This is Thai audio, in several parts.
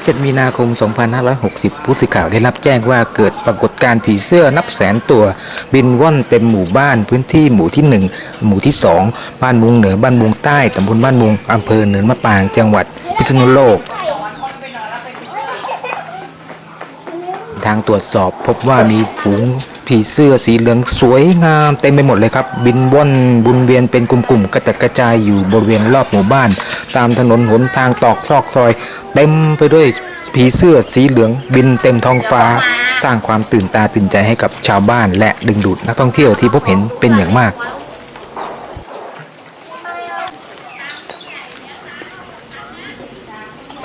17 มีนาคม 2560 ผู้สื่อข่าวได้รับแจ้งว่าเกิดปรากฏการณ์ผีเสื้อนับแสนตัว บินว่อนเต็มหมู่บ้านพื้นที่หมู่ที่ 1 หมู่ที่ 2 บ้านมุงเหนือบ้านมุงใต้ตำบลบ้านมุงอำเภอเนินมะปางจังหวัดพิษณุโลกทางตรวจสอบพบว่ามีฝูง ผีเสื้อสีเหลืองสวยงามเต็มไปหมดเลยครับ บินว่อนบุนเวียนเป็นกลุ่มๆกระจัดกระจายอยู่บริเวณรอบหมู่บ้าน ตามถนนหนทางตอกซอกซอย เต็มไปด้วยผีเสื้อสีเหลืองบินเต็มท้องฟ้า สร้างความตื่นตาตื่นใจให้กับชาวบ้าน และดึงดูดนักท่องเที่ยวที่พบเห็นเป็นอย่างมาก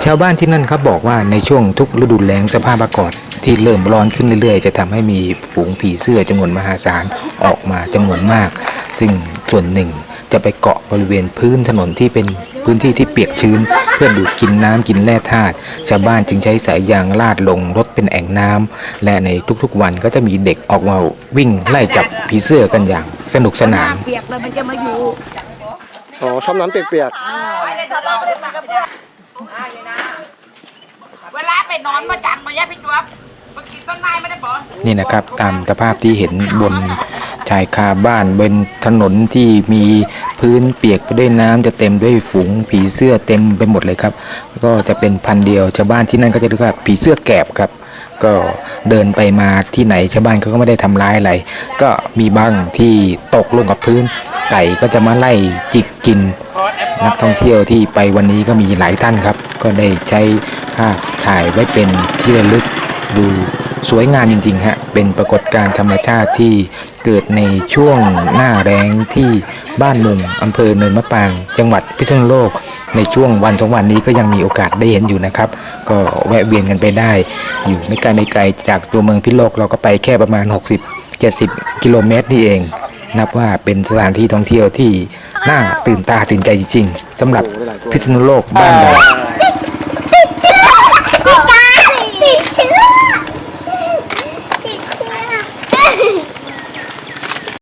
ชาวบ้านที่นั่นครับบอกว่าในช่วงทุกฤดูแล้งสภาพอากาศ ที่เริ่มร้อนขึ้นเรื่อย ๆ จะทำให้มีฝูงผีเสื้อจำนวนมหาศาลออกมาจำนวนมาก ซึ่งส่วนหนึ่งจะไปเกาะบริเวณพื้นถนนที่เป็นพื้นที่ที่เปียกชื้น เพื่อดูดกินน้ำกินแร่ธาตุชาวบ้านจึงใช้สายยางลาดลงรถเป็นแอ่งน้ำและในทุกๆวันก็จะมีเด็กออกมาวิ่งไล่จับผีเสื้อกันอย่างสนุกสนานเปียกเลยมันจะมาอยู่อ๋อชอบน้ำเปียกเวลาไปนอนมาจันมาแย่พี่จ๊วบมากิ นี่นะครับตามสภาพที่เห็นบนชายคาบ้านบนถนนที่มีพื้นเปียกไปด้วยน้ำจะเต็มด้วยฝูงผีเสื้อเต็มไปหมดเลยครับ ก็จะเป็นพันเดียวชาวบ้านที่นั่นก็จะเรียกว่าผีเสื้อแกบครับ ก็เดินไปมาที่ไหนชาวบ้านเขาก็ไม่ได้ทำร้ายอะไร ก็มีบ้างที่ตกลงกับพื้นไก่ก็จะมาไล่จิกกิน นักท่องเที่ยวที่ไปวันนี้ก็มีหลายท่านครับ ก็ได้ใช้ภาพถ่ายไว้เป็นที่ระลึก ดูสวยงามจริงๆฮะเป็นปรากฏการณ์ธรรมชาติที่เกิดในช่วงหน้าแรงที่บ้านมุงอำเภอเนินมะปาง จังหวัดพิษณุโลก ในช่วงวันสองวันนี้ก็ยังมีโอกาสได้เห็นอยู่นะครับ ก็แวะเวียนกันไปได้ อยู่ไม่ไกลไม่ไกลจากตัวเมืองพิษณุโลกเราก็ไปแค่ประมาณ 60-70 กิโลเมตรนี่เอง นับว่าเป็นสถานที่ท่องเที่ยวที่น่าตื่นตาตื่นใจจริงๆสำหรับพิษณุโลกบ้านเรา